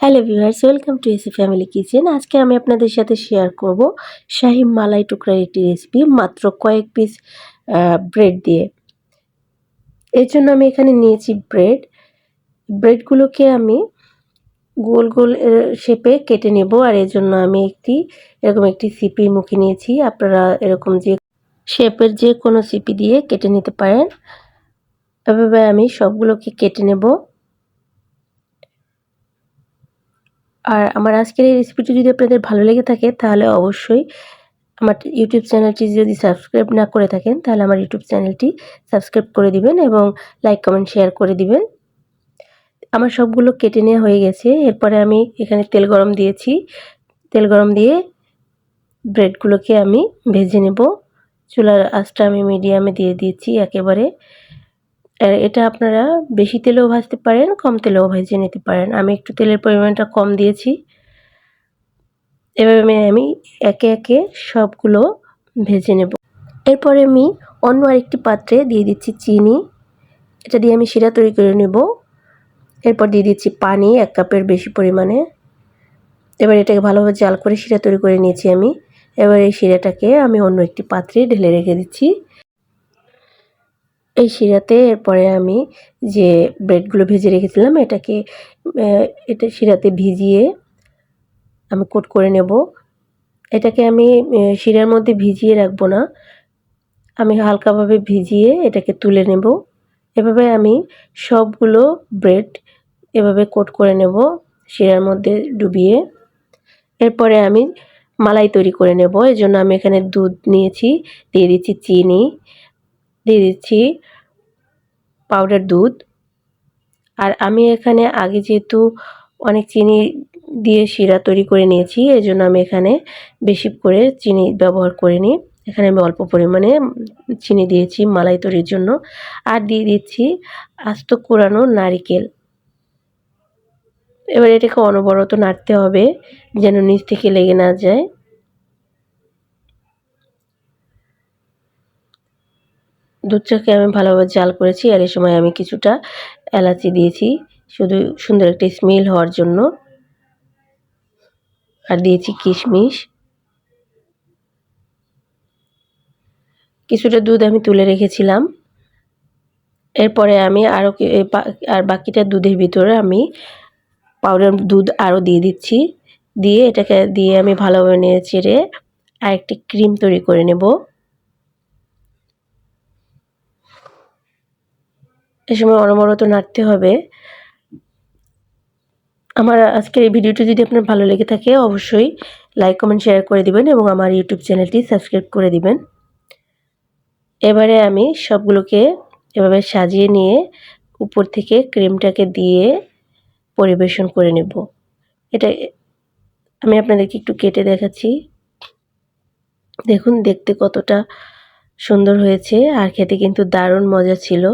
Hello viewers, welcome to A C family kitchen. আজকে আমি আপনাদের সাথে শেয়ার করব শাহি মালাই টুকরার একটি রেসিপি মাত্র কয়েক পিস ব্রেড দিয়ে। এর জন্য আমি এখানে নিয়েছি ব্রেড ব্রেডগুলোকে আমি গোল গোল শেপে কেটে নেব আর এর জন্য আমি একটি, এরকম একটি সিপি মুখে নিয়েছি। আপনারা এরকম যে শেপের যে কোনো সিপি দিয়ে কেটে নিতে পারেন। এভাবে আমি সবগুলোকে কেটে নেব। আর আমার আজকের এই রেসিপিটি যদি আপনাদের ভালো লেগে থাকে, তাহলে অবশ্যই আমার ইউটিউব চ্যানেলটি যদি সাবস্ক্রাইব না করে থাকেন, তাহলে আমার ইউটিউব চ্যানেলটি সাবস্ক্রাইব করে দিবেন এবং লাইক কমেন্ট শেয়ার করে দিবেন। আমার সবগুলো কেটে নেওয়া হয়ে গেছে। এরপরে আমি এখানে তেল গরম দিয়েছি। তেল গরম দিয়ে ব্রেডগুলোকে আমি ভেজে নেব। চুলার আঁচটা আমি মিডিয়ামে দিয়ে দিয়েছি একেবারে। এটা আপনারা বেশি তেলেও ভাজতে পারেন, কম তেলেও ভেজে নিতে পারেন। আমি একটু তেলের পরিমাণটা কম দিয়েছি। এভাবে আমি একে একে সবগুলো ভেজে নেব। এরপরে আমি অন্য আরেকটি পাত্রে দিয়ে দিচ্ছি চিনি। এটা দিয়ে আমি শিরা তৈরি করে নেব। এরপর দিয়ে দিচ্ছি পানি, এক কাপের বেশি পরিমাণে। এবার এটাকে ভালোভাবে জাল করে শিরা তৈরি করে নিয়েছি আমি। এবার এই শিরাটাকে আমি অন্য একটি পাত্রে ঢেলে রেখে দিচ্ছি। এই শিরাতে এরপরে আমি যে ব্রেডগুলো ভেজে রেখেছিলাম, এটাকে এটা শিরাতে ভিজিয়ে আমি কোট করে নেব। এটাকে আমি শিরার মধ্যে ভিজিয়ে রাখব না। আমি হালকাভাবে ভিজিয়ে এটাকে তুলে নেব। এভাবে আমি সবগুলো ব্রেড এভাবে কোট করে নেব শিরার মধ্যে ডুবিয়ে। এরপরে আমি মালাই তৈরি করে নেব। এজন্য আমি এখানে দুধ নিয়েছি, দিয়ে দিচ্ছি চিনি। দিয়ে দিচ্ছি পাউডার দুধ। আর আমি এখানে আগে যেহেতু অনেক চিনি দিয়ে শিরা তৈরি করে নিয়েছি এই জন্য আমি এখানে বেশি করে চিনি ব্যবহার করিনি। এখানে আমি অল্প পরিমাণে চিনি দিয়েছি মালাই তৈরির জন্য। আর দিয়ে দিচ্ছি আস্ত কোরানো নারিকেল। এবার এটাকে অনবরত নাড়তে হবে, যেন নিচ থেকে লেগে না যায়। দুধটাকে আমি ভালোভাবে জাল করেছি আর এই সময় আমি কিছুটা এলাচি দিয়েছি। শুধু সুন্দর একটা স্মেল হওয়ার জন্য। আর দিয়েছি কিশমিশ। কিছুটা দুধ আমি তুলে রেখেছিলাম। এরপরে আমি আরও আর বাকিটা দুধের ভিতরে আমি পাউডার দুধ আরও দিয়ে দিচ্ছি। দিয়ে এটাকে দিয়ে আমি ভালোভাবে নেড়ে চেড়ে আরেকটি ক্রিম তৈরি করে নেব। এ সময় অনবরত নাড়তে হবে। আমার আজকের এই ভিডিওটি যদি আপনার ভালো লেগে থাকে, অবশ্যই লাইক কমেন্ট শেয়ার করে দিবেন এবং আমার ইউটিউব চ্যানেলটি সাবস্ক্রাইব করে দিবেন। এবারে আমি সবগুলোকে এভাবে সাজিয়ে নিয়ে উপর থেকে ক্রিমটাকে দিয়ে পরিবেশন করে নেব। এটা আমি আপনাদেরকে একটু কেটে দেখাচ্ছি। দেখুন, দেখতে কতটা সুন্দর হয়েছে, আর খেতে কিন্তু দারুণ মজা ছিল।